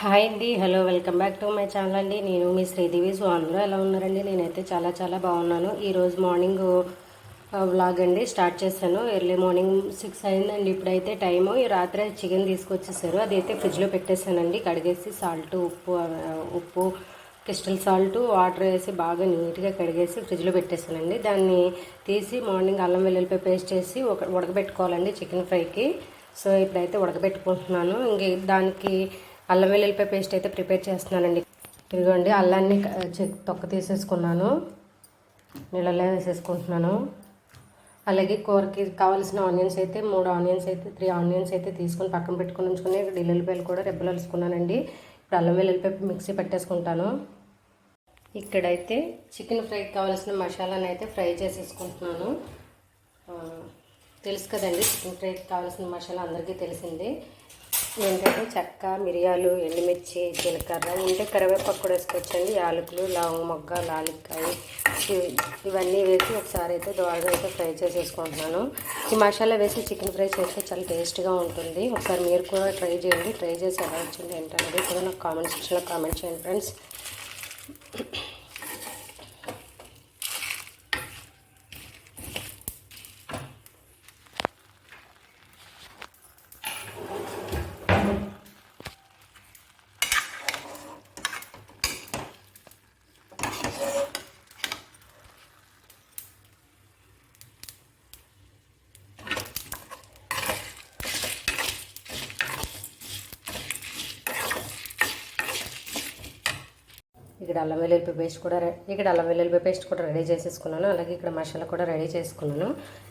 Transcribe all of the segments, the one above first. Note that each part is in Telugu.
హాయ్ అండి hello welcome back to my channel అండి. నేను మీ శ్రీదేవి. సో అందరూ ఎలా ఉన్నారండి? నేనైతే చాలా చాలా బాగున్నాను. ఈరోజు మార్నింగ్ వ్లాగ్ అండి స్టార్ట్ చేశాను. ఎర్లీ మార్నింగ్ సిక్స్ అయిందండి ఇప్పుడైతే టైము. ఈ రాత్రి చికెన్ తీసుకొచ్చేసారు. అదైతే ఫ్రిడ్జ్లో పెట్టేశానండి. కడిగేసి సాల్ట్ ఉప్పు ఉప్పు క్రిస్టల్ సాల్ట్ వాటర్ వేసి బాగా నీట్గా కడిగేసి ఫ్రిడ్జ్లో పెట్టేశానండి. దాన్ని తీసి మార్నింగ్ అల్లం వెల్లుల్లిపాయ పేస్ట్ చేసి ఒక ఉడకబెట్టుకోవాలండి చికెన్ ఫ్రైకి. సో ఇప్పుడైతే ఉడకబెట్టుకుంటున్నాను. ఇంక దానికి అల్లం వెల్లుల్లిపాయ పేస్ట్ అయితే ప్రిపేర్ చేస్తున్నానండి. ఇదిగోండి అల్లాన్ని తొక్క తీసేసుకున్నాను. నీళ్ళలో వేసేసుకుంటున్నాను. అలాగే కూరకి కావాల్సిన ఆనియన్స్ అయితే మూడు ఆనియన్స్ అయితే త్రీ ఆనియన్స్ అయితే తీసుకొని పక్కన పెట్టుకుని ఉంచుకొని ఎల్లుల్లిపాయలు కూడా రెబ్బలు వేసుకున్నానండి ఇప్పుడు అల్లం వెల్లుల్లిపాయ మిక్సీ పెట్టేసుకుంటాను. ఇక్కడైతే చికెన్ ఫ్రైకి కావాల్సిన మసాలాను అయితే ఫ్రై చేసేసుకుంటున్నాను. తెలుసు కదండి చికెన్ ఫ్రైకి కావాల్సిన మసాలా అందరికీ తెలిసిందే. ఏంటంటే చెక్క మిరియాలు ఎండుమిర్చి జీలకర్ర ఉంటే కరివేపాకు కూడా వేసుకోవచ్చండి. యాలకులు లవంగ మొగ్గ లాలిక్కాయ ఇవన్నీ వేసి ఒకసారి అయితే దోరగా అయితే ఫ్రై చేసేసుకుంటున్నాను. ఈ మసాలా వేసి చికెన్ ఫ్రై చేస్తే చాలా టేస్ట్గా ఉంటుంది. ఒకసారి మీరు కూడా ట్రై చేయండి. ట్రై చేసి ఎలా వచ్చింది ఏంటనేది కూడా నాకు కామెంట్ సెక్షన్లో కామెంట్ చేయండి ఫ్రెండ్స్. ఇక్కడ అల్లం వెల్లుల్లి పేస్ట్ కూడా ఇక్కడ అల్లం వెల్లుల్లిపాయ పేస్ట్ కూడా రెడీ చేసేసుకున్నాను. అలాగే ఇక్కడ మసాలా కూడా రెడీ చేసుకున్నాను.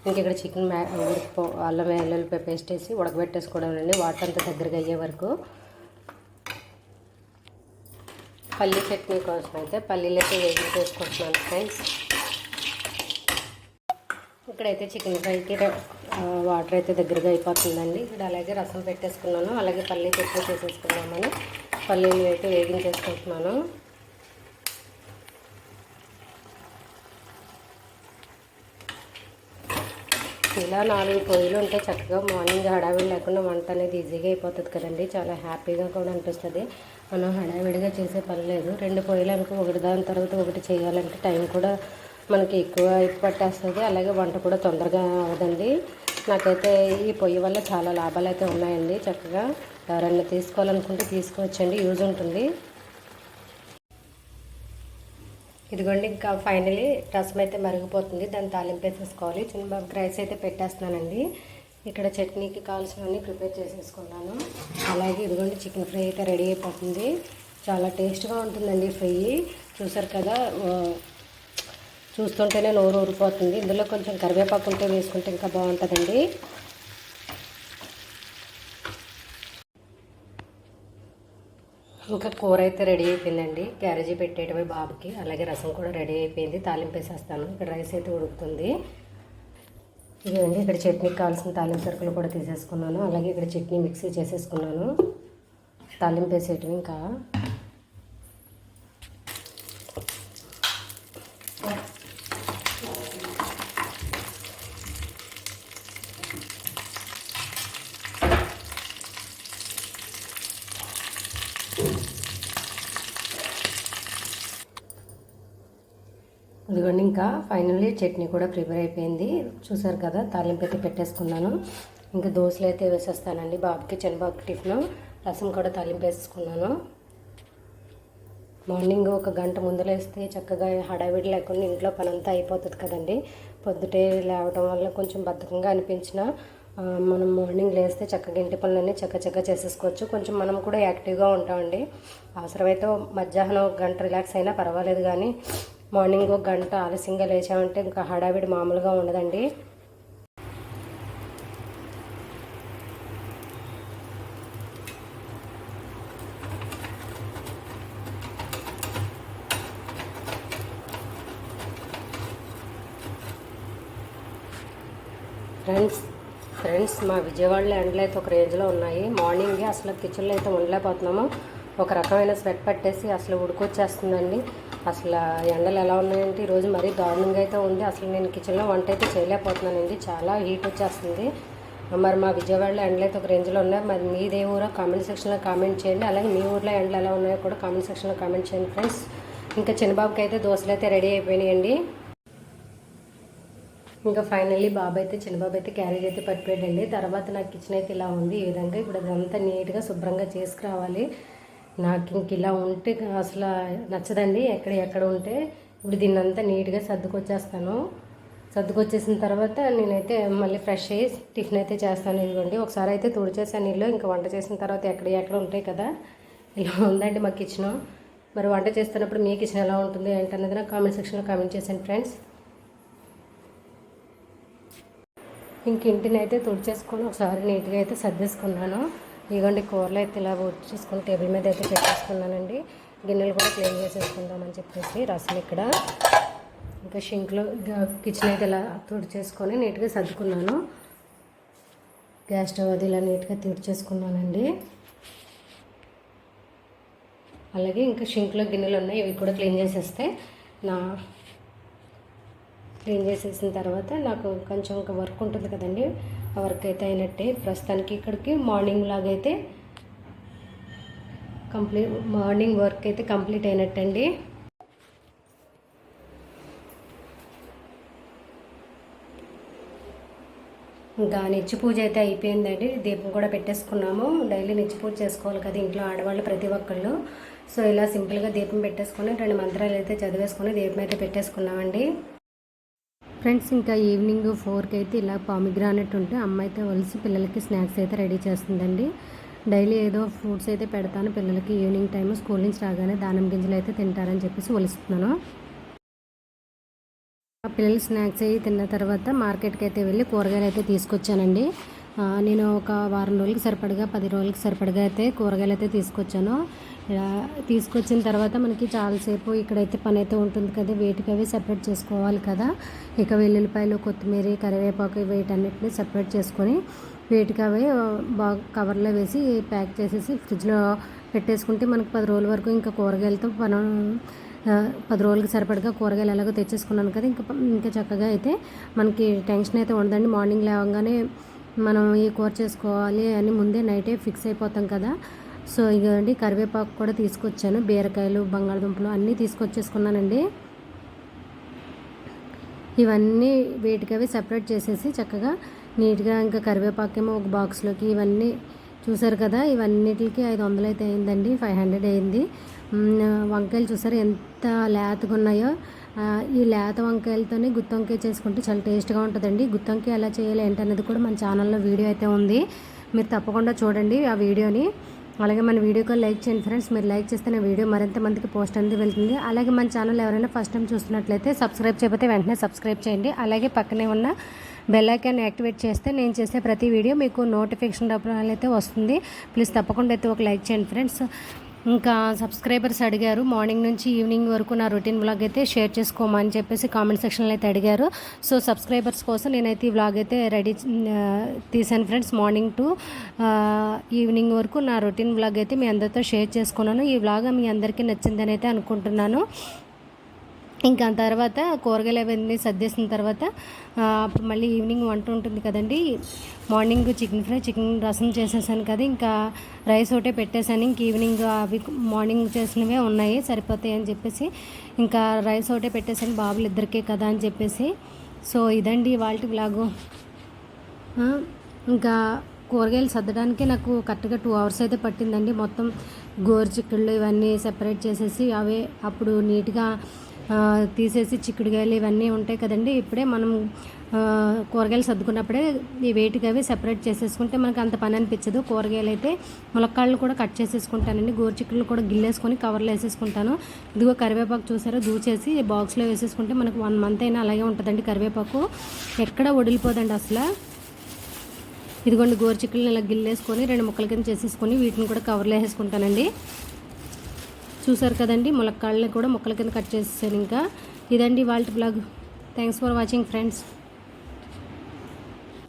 ఇంక ఇక్కడ చికెన్ ఉడికిపో అల్లం వెల్లుల్లిపాయ పేస్ట్ వేసి ఉడకబెట్టేసుకోవడం అండి. వాటర్ అంతా దగ్గరగా అయ్యే వరకు. పల్లీ చట్నీ కోసం అయితే పల్లీలు అయితే వేసి చేసుకుంటున్నాను ఫ్రెండ్స్. ఇక్కడైతే చికెన్ ఫ్రైకి వాటర్ అయితే దగ్గరగా అయిపోతుందండి. ఇక్కడ అలాగే రసం పెట్టేసుకున్నాను. అలాగే పల్లీ చట్నీ చేసేసుకున్నామని పల్లీలు అయితే వేగించేసుకుంటున్నాను. ఇలా నాలుగు పొయ్యిలు ఉంటే చక్కగా మార్నింగ్ హడావిడి లేకుండా వంట అనేది ఈజీగా అయిపోతుంది కదండి. చాలా హ్యాపీగా కూడా అనిపిస్తుంది. మనం హడావిడిగా చేసే పని లేదు. రెండు పొయ్యిలు అనుకో ఒకటి దాని తర్వాత ఒకటి చేయాలంటే టైం కూడా మనకి ఎక్కువ పట్టేస్తుంది. అలాగే వంట కూడా తొందరగా అవ్వదండి. నాకైతే ఈ పొయ్యి వల్ల చాలా లాభాలు అయితే ఉన్నాయండి. చక్కగా ఎవరన్నా తీసుకోవాలనుకుంటే తీసుకోవచ్చండి. యూజ్ ఉంటుంది. ఇదిగోండి ఇంకా ఫైనలీ రసం అయితే మరిగిపోతుంది. దాన్ని తాలింపు వేసేసుకోవాలి. చిన్నబాబుకి రైస్ అయితే పెట్టేస్తున్నానండి. ఇక్కడ చట్నీకి కావాల్సినవన్నీ ప్రిపేర్ చేసేసుకున్నాను. అలాగే ఇదిగోండి చికెన్ ఫ్రై అయితే రెడీ అయిపోతుంది. చాలా టేస్ట్గా ఉంటుందండి ఫ్రై చూసారు కదా చూస్తుంటేనే నోరు ఊరిపోతుంది. ఇందులో కొంచెం కరివేపాకు ఉంటే వేసుకుంటే ఇంకా బాగుంటుందండి. ఇంకా కూర అయితే రెడీ అయిపోయిందండి. క్యారేజీ పెట్టేయడమే బాబుకి. అలాగే రసం కూడా రెడీ అయిపోయింది. తాలింపు వేసేస్తాను. ఇక్కడ రైస్ అయితే ఉడుకుతుంది. ఇదండి ఇక్కడ చట్నీకి కావాల్సిన తాలింపు సరుకులు కూడా తీసేసుకున్నాను. అలాగే ఇక్కడ చట్నీ మిక్సీ చేసేసుకున్నాను. తాలింపు వేసేయటం ఇంకా ఇదిగోండి ఇంకా ఫైనల్లీ చట్నీ కూడా ప్రిపేర్ అయిపోయింది. చూసారు కదా తాలింపు అయితే పెట్టేసుకున్నాను. ఇంకా దోశలు అయితే వేసేస్తానండి. బాబుకి చిన్నబాబుకి టిఫిన్. రసం కూడా తాలింపు వేసుకున్నాను మార్నింగ్ ఒక గంట ముందలేస్తే చక్కగా హడావిడి లేకుండా ఇంట్లో పనంతా అయిపోతుంది కదండి. పొద్దుటే లేవడం వల్ల కొంచెం బద్ధకంగా అనిపించిన మనం మార్నింగ్ లేస్తే చక్కగా ఇంటి పనులన్నీ చక్క చక్క చేసేసుకోవచ్చు. కొంచెం మనం కూడా యాక్టివ్గా ఉంటామండి. అవసరమైతే మధ్యాహ్నం ఒక గంట రిలాక్స్ అయినా పర్వాలేదు కానీ మార్నింగ్ ఒక గంట ఆలస్యంగా లేచామంటే ఇంకా హడావిడి మామూలుగా ఉండదండి. ఫ్రెండ్స్ ఫ్రెండ్స్ మా విజయవాడలో ఎండలు అయితే ఒక రేంజ్లో ఉన్నాయి. మార్నింగ్ అసలు కిచెన్లో అయితే ఉండలేకపోతున్నాము. ఒక రకమైన స్వెట్ పట్టేసి అసలు ఉడుకొచ్చేస్తుందండి. అసలు ఎండలు ఎలా ఉన్నాయంటే ఈరోజు మరీ దారుణంగా అయితే ఉంది. అసలు నేను కిచెన్లో వంట అయితే చేయలేకపోతున్నానండి. చాలా హీట్ వచ్చేస్తుంది. మరి మా విజయవాడలో ఎండలు అయితే ఒక రేంజ్లో ఉన్నాయి. మరి మీదే ఊరో కామెంట్ సెక్షన్లో కామెంట్ చేయండి. అలాగే మీ ఊర్లో ఎండలు ఎలా ఉన్నాయో కూడా కామెంట్ సెక్షన్లో కామెంట్ చేయండి ఫ్రెండ్స్. ఇంకా చిన్నబాబుకి అయితే దోశలు అయితే రెడీ అయిపోయినాయండి. ఇంకా ఫైనల్లీ బాబు అయితే చిన్నబాబు అయితే క్యారేజ్ అయితే పట్టిపోయాడండి తర్వాత నాకు కిచెన్ అయితే ఇలా ఉంది. ఈ విధంగా ఇప్పుడు అదంతా నీట్గా శుభ్రంగా చేసుకురావాలి. నాకు ఇంక ఇలా ఉంటే అసలు నచ్చదండి. ఎక్కడ ఎక్కడ ఉంటే ఇప్పుడు దీన్ని అంతా నీట్గా సర్దుకొచ్చేస్తాను. సర్దుకొచ్చేసిన తర్వాత నేనైతే మళ్ళీ ఫ్రెష్ అయ్యి టిఫిన్ అయితే చేస్తాను. ఇదిగోండి ఒకసారి అయితే తుడిచేసాను నీళ్ళు. ఇంకా వంట చేసిన తర్వాత ఎక్కడ ఎక్కడ ఉంటాయి కదా ఇలా ఉందండి మా కిచెన్. మరి వంట చేస్తున్నప్పుడు మీ కిచెన్ ఎలా ఉంటుంది ఏంటన్నది నాకు కామెంట్ సెక్షన్లో కామెంట్ చేశాను ఫ్రెండ్స్. ఇంక ఇంటిని అయితే తుడిచేసుకొని ఒకసారి నీట్గా అయితే సర్దేసుకున్నాను. ఇదిగోండి కూరలు అయితే ఇలా చేసుకొని టేబుల్ మీద అయితే పెట్టేసుకున్నానండి. గిన్నెలు కూడా క్లీన్ చేసేసుకుందామని చెప్పేసి రసం ఇక్కడ. ఇంకా షింక్లో కిచెన్ అయితే ఇలా తుడిచేసుకొని నీట్గా సర్దుకున్నాను. గ్యాస్ స్టవ్ అది ఇలా నీట్గా తుడిచేసుకున్నానండి. అలాగే ఇంకా షింక్లో గిన్నెలు ఉన్నాయి ఇవి కూడా క్లీన్ చేసేస్తే నా క్లీన్ చేసేసిన తర్వాత నాకు కొంచెం ఒక వర్క్ ఉంటుంది కదండి. వర్క్ అయితే అయినట్టే. ప్రస్తుతానికి ఇక్కడికి మార్నింగ్ లాగైతే కంప్లీట్ మార్నింగ్ వర్క్ అయితే కంప్లీట్ అయినట్టండి. ఇంకా నిత్య పూజ అయితే అయిపోయిందండి. దీపం కూడా పెట్టేసుకున్నాము. డైలీ నిత్య పూజ చేసుకోవాలి కదా ఇంట్లో ఆడవాళ్ళు ప్రతి ఒక్కళ్ళు. సో ఇలా సింపుల్గా దీపం పెట్టేసుకొని రెండు మంత్రాలు అయితే చదివేసుకొని దీపం అయితే పెట్టేసుకున్నామండి. ఫ్రెండ్స్ ఇంకా ఈవినింగ్ ఫోర్కి అయితే ఇలా పామిగ్రానెట్ ఉంటే అమ్మ అయితే వలిసి పిల్లలకి స్నాక్స్ అయితే రెడీ చేస్తుందండి. డైలీ ఏదో ఫ్రూట్స్ అయితే పెడతాను. పిల్లలకి ఈవినింగ్ టైం స్కూల్ నుంచి రాగానే దానం గింజలు అయితే తింటారని చెప్పేసి వలుస్తున్నాను. ఆ పిల్లలు స్నాక్స్ అయ్యి తిన్న తర్వాత మార్కెట్కి అయితే వెళ్ళి కూరగాయలు అయితే తీసుకొచ్చానండి. నేను ఒక వారం రోజులకి సరిపడగా పది రోజులకి సరిపడగా అయితే కూరగాయలు అయితే తీసుకొచ్చాను. తీసుకొచ్చిన తర్వాత మనకి చాలాసేపు ఇక్కడైతే పని అయితే ఉంటుంది కదా వేటికి అవి సెపరేట్ చేసుకోవాలి కదా. ఇక వెల్లుల్లిపాయలు కొత్తిమీర కరివేపాకు వీటన్నిటిని సెపరేట్ చేసుకొని వేటికి అవి బాగా కవర్లో వేసి ప్యాక్ చేసేసి ఫ్రిడ్జ్లో పెట్టేసుకుంటే మనకి పది రోజుల వరకు ఇంకా కూరగాయలతో పని పది రోజులకి సరిపడగా కూరగాయలు ఎలాగో తెచ్చేసుకున్నాను కదా. ఇంకా ఇంకా చక్కగా అయితే మనకి టెన్షన్ అయితే ఉండదండి. మార్నింగ్ లేవగానే మనం ఈ కూర చేసుకోవాలి అని ముందే నైటే ఫిక్స్ అయిపోతాం కదా. సో ఇదండి కరివేపాకు కూడా తీసుకొచ్చాను. బీరకాయలు బంగాళదుంపలు అన్నీ తీసుకొచ్చేసుకున్నానండి. ఇవన్నీ వేటికవి సపరేట్ చేసేసి చక్కగా నీట్గా ఇంకా కరివేపాకేమో ఒక బాక్స్లోకి ఇవన్నీ చూసారు కదా ఇవన్నిటికి ఐదు వందలు అయితే అయిందండి ఫైవ్ హండ్రెడ్ అయింది. వంకాయలు చూసారు ఎంత లేతగా ఉన్నాయో. ఈ లేత వంకాయలతోనే గుత్తొంకాయ చేసుకుంటే చాలా టేస్ట్గా ఉంటుందండి. గుత్తొంకాయ ఎలా చేయాలి ఏంటన్నది కూడా మన ఛానల్లో వీడియో అయితే ఉంది. మీరు తప్పకుండా చూడండి ఆ వీడియోని. అలాగే మన వీడియోకి లైక్ చేయండి ఫ్రెండ్స్. మీరు లైక్ చేస్తే నా వీడియో మరింత మందికి పోస్ట్ అనేది వెళ్తుంది. అలాగే మన ఛానల్ ఎవరైనా ఫస్ట్ టైం చూస్తున్నట్లయితే సబ్స్క్రైబ్ చేయకపోతే వెంటనే సబ్స్క్రైబ్ చేయండి. అలాగే పక్కనే ఉన్న బెల్ ఐకాన్ యాక్టివేట్ చేస్తే నేను చేసే ప్రతి వీడియో మీకు నోటిఫికేషన్ అయితే వస్తుంది. ప్లీజ్ తప్పకుండా అయితే ఒక లైక్ చేయండి ఫ్రెండ్స్. ఇంకా సబ్స్క్రైబర్స్ అడిగారు మార్నింగ్ నుంచి ఈవినింగ్ వరకు నా రొటీన్ వ్లాగ్ అయితే షేర్ చేసుకోమని చెప్పేసి కామెంట్ సెక్షన్లో అయితే అడిగారు. సో సబ్స్క్రైబర్స్ కోసం నేనైతే ఈ వ్లాగ్ అయితే రెడీ తీసాను ఫ్రెండ్స్. మార్నింగ్ టు ఈవినింగ్ వరకు నా రొటీన్ వ్లాగ్ అయితే మీ అందరితో షేర్ చేసుకున్నాను. ఈ వ్లాగ్ మీ అందరికీ నచ్చిందని అయితే అనుకుంటున్నాను. ఇంకా తర్వాత కూరగాయలు అవన్నీ సర్దేసిన తర్వాత అప్పుడు మళ్ళీ ఈవినింగ్ వంట ఉంటుంది కదండి. మార్నింగ్ చికెన్ ఫ్రై చికెన్ రసం చేసేసాను కదా ఇంకా రైస్ ఒకటే పెట్టేశాను. ఇంక ఈవినింగ్ అవి మార్నింగ్ చేసినవే ఉన్నాయి సరిపోతాయి అని చెప్పేసి ఇంకా రైస్ ఒకటే పెట్టేశాను బాబులు ఇద్దరికే కదా అని చెప్పేసి. సో ఇదండి వాళ్ళకి బ్లాగు ఇంకా కూరగాయలు సర్దడానికి నాకు కరెక్ట్గా టూ అవర్స్ అయితే పట్టిందండి. మొత్తం గోరు చిక్కుళ్ళు ఇవన్నీ సెపరేట్ చేసేసి అవే అప్పుడు నీట్గా తీసేసి చిక్కుడుకాయలు ఇవన్నీ ఉంటాయి కదండి. ఇప్పుడే మనం కూరగాయలు సర్దుకున్నప్పుడే ఈ వేటికి అవి సెపరేట్ చేసేసుకుంటే మనకు అంత పని అనిపించదు. కూరగాయలు అయితే ములక్కాళ్ళు కూడా కట్ చేసేసుకుంటానండి. గోరుచిక్కులు కూడా గిల్లేసుకొని కవర్లో వేసేసుకుంటాను. ఇదిగో కరివేపాకు చూసారో? దూచేసి బాక్స్లో వేసేసుకుంటే మనకు వన్ మంత్ అయినా అలాగే ఉంటుందండి కరివేపాకు. ఎక్కడ వడిలిపోదండి అసలు. ఇదిగోండి గోరుచిక్కులను ఇలా గిల్లేసుకొని రెండు ముక్కల కింద చేసేసుకొని వీటిని కూడా కవర్లో వేసేసుకుంటానండి. చూసారు కదండి ములక్కాళ్ళని కూడా ముక్కల కింద కట్ చేసేసాను ఇంకా. ఇదండి వాళ్ళ vlog. Thanks for watching friends